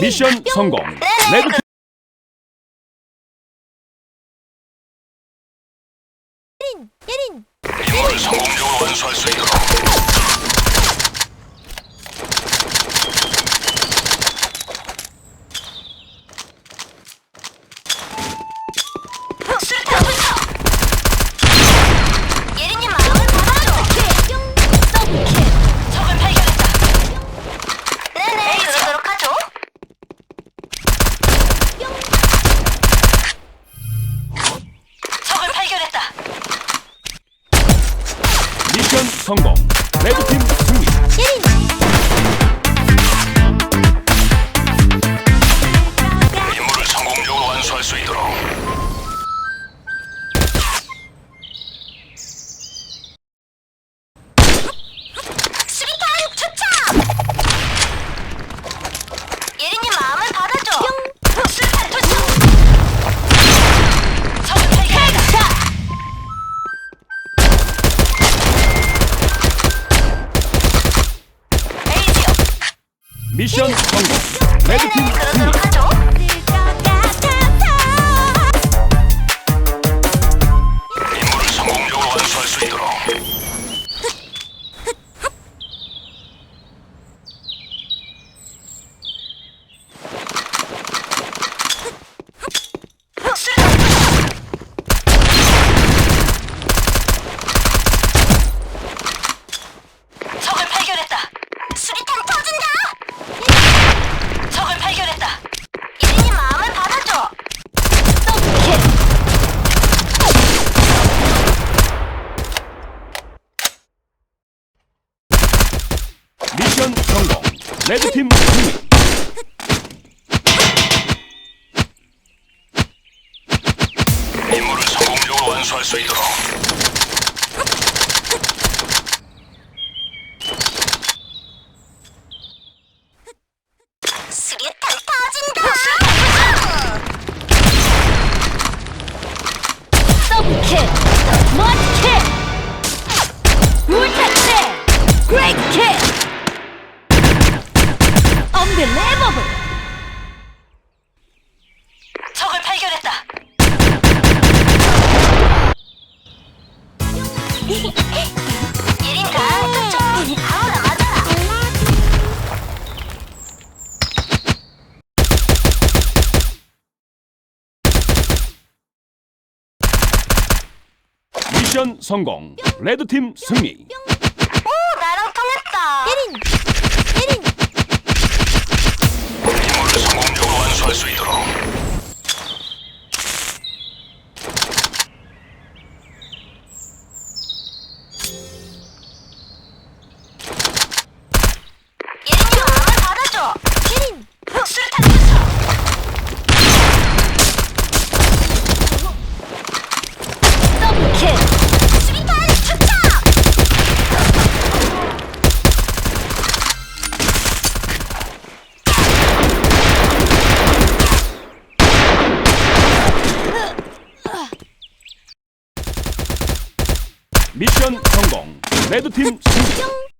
미션 성공. 레드 팀. 임무를 성공적으로 완수할 수 있도록. 미션 성공. 레드팀 승리. 미션 성공. 레드팀 네, 승리. 미션 성공. 레드팀 승리. 임무를 성공적으로 완수할 수 있도록. 수류탄 터진다! 더블킬! 미션 성공. 레드팀 승리. 오, 나랑 통했다. 때린. 미션 성공. 레드팀 승리.